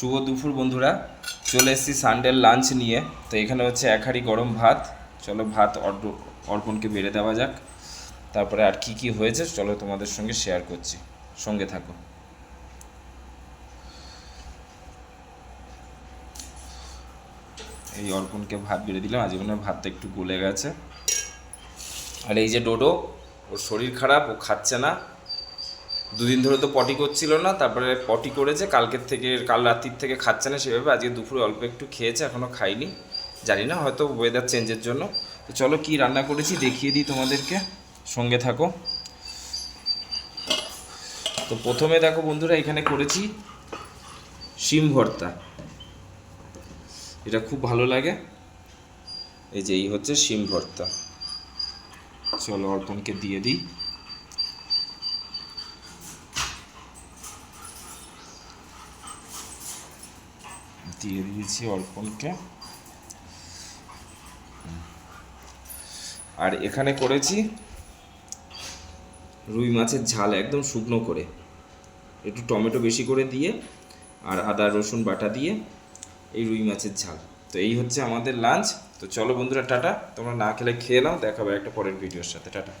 শুভ দুপুর বন্ধুরা। চলে এসেছি সানডের লাঞ্চ নিয়ে। তো এখানে হচ্ছে এক হাঁড়ি গরম ভাত। চলো ভাত অর্প- অর্পণকে বেড়ে দেওয়া যাক। তারপরে আর কি কি হয়েছে চলো তোমাদের সঙ্গে শেয়ার করছি। সঙ্গে থাকো। এই অর্পণকে ভাত বেড়ে দিলাম। আজ হয় ভাতটা একটু গলে গেছে। আর এই যে ডোডো, ওর শরীর খারাপ, ও খাচ্ছে না। দুদিন ধরে তো পটি করছিল না, তারপরে পটি করেছে কালকের থেকে, কাল রাত্রির থেকে খাচ্ছে না সেভাবে, আজকে দুপুরে অল্প একটু খেয়েছে এখনও খাইনি। জানি না, হয়তো ওয়েদার চেঞ্জের জন্য। তো চলো কি রান্না করেছি দেখিয়ে দিই তোমাদেরকে। সঙ্গে থাকো। তো প্রথমে দেখো বন্ধুরা, এখানে করেছি শিম ভর্তা। এটা খুব ভালো লাগে। এই যে, এই হচ্ছে শিম ভর্তা। চলো অর্পণকে দিয়ে দিই। দিয়ে দিয়েছি অর্পণকে আর এখানে করেছি রুই মাছের ঝাল একদম শুকনো করে। একটু টমেটো বেশি করে দিয়ে আর আদা, রসুন বাটা দিয়ে এই রুই মাছের ঝাল। তো এই হচ্ছে আমাদের লাঞ্চ। তো চলো বন্ধুরা, টাটা। তোমরা না খেলে খেয়ে নাও, দেখাবে একটা পরের ভিডিওর সাথে। টাটা।